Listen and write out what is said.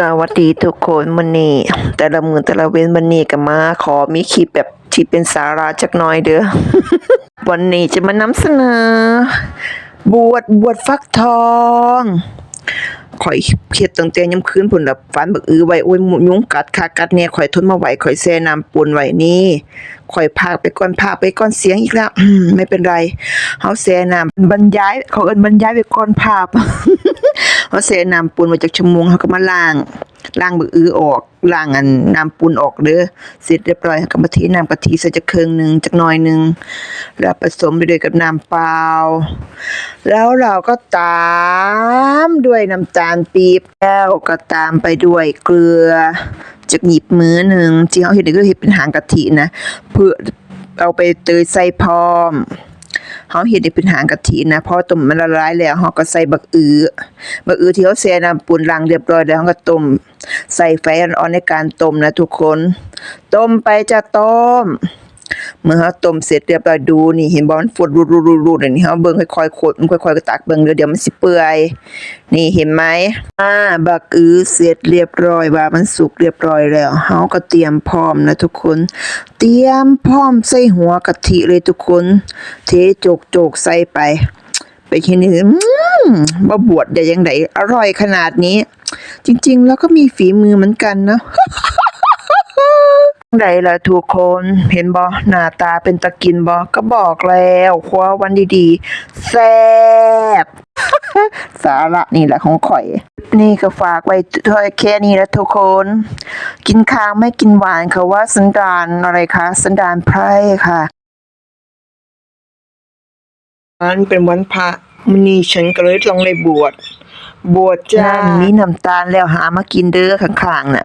สวัสดีทุกคนมื้อนี้แต่ละมือแต่ละเว้นมื้อนี้ก็มาขอมีคลิปแบบที่เป็นสาระจักหน่อยเด้อวันนี้จะมานำเสนอบวชบวชฟักทองข่อยเครียดตั้งแต่ยามคืนพุ่นล่ะฝันบักอือไว้โอ้ยยุงกัดคักกัดแน่ข่อยทนมาไหวข่อยแช่น้ำปูนไหวนี่ข่อยพากไปก่อนพากไปก่อนเสียงอีกแล้วไม่เป็นไรเฮาแช่น้ำบรรยายเขาเอิ้นบรรยายไปก่อนภาพ เขาเสน้ำปูนมาจากชั่วงเขาก็มาล้างล้างมืออื้อออกล้างอันน้ำปูนออกเด้อเสร็จเรียบร้อยเขาก็มาเทน้ำกะทิใส่จักเครื่องหนึ่งจักหน่อยหนึ่งแล้วผสมไปด้วยกับน้ำเปล่าแล้วเราก็ตามด้วยน้ำตาลปี๊บแล้วก็ตามไปด้วยเกลือจากหยิบมือหนึ่งที่เขาเห็นก็เห็นเป็นหางกะทินะเพื่อเอาไปเตยใส่พร้อม เขาเห็ดได้เป็นหางกะทินะพอต้มมันละลายแล้วเขาก็ใส่บักอือบักอือที่เขาแช่น้ำปูนลังเรียบร้อยแล้วเขาก็ต้มใส่ไฟอ่อนๆในการต้มนะทุกคน ต้มไปจะต้ม เมื่อเขาต้มเสร็จเรียบร้อยดูนี่เห็นบ่มันฝดรูดๆๆๆอันนี้เขาเบิ่งค่อยๆขดมันค่อยๆก็ตักเบิ่งเดี๋ยวเดี๋ยวมันสิเปื่อย นี่เห็นไหมอ่าบักอือเสร็จเรียบร้อยว่ามันสุกเรียบร้อยแล้วเฮาก็เตรียมพร้อมนะทุกคน เตรียมพร้อมใส่หัวกะทิเลยทุกคน เทโจกๆใส่ไป ไปทีนี้อืมบ่บวชได้ยังไงอร่อยขนาดนี้ จริง ๆ แล้วก็มีฝีมือเหมือนกันนะ ไดล่ะทุกคนเห็นบ่หน้าตาเป็นตะกินบ่ก็บอกแล้วครัววันดีๆ แซ่บ สาระนี่แหละของข่อย นี่ก็ฝากไว้เท่าแค่นี้แล้วทุกคน กินข้าวไม่กินหวานเขาว่าสันดานอะไรคะสันดานไพร่ค่ะอันเป็นวันพระมื้อนี้ฉันก็เลยต้องเลยบวชบวชจ้ามีน้ำตาลแล้วหามากินเด้อข้างๆน่ะ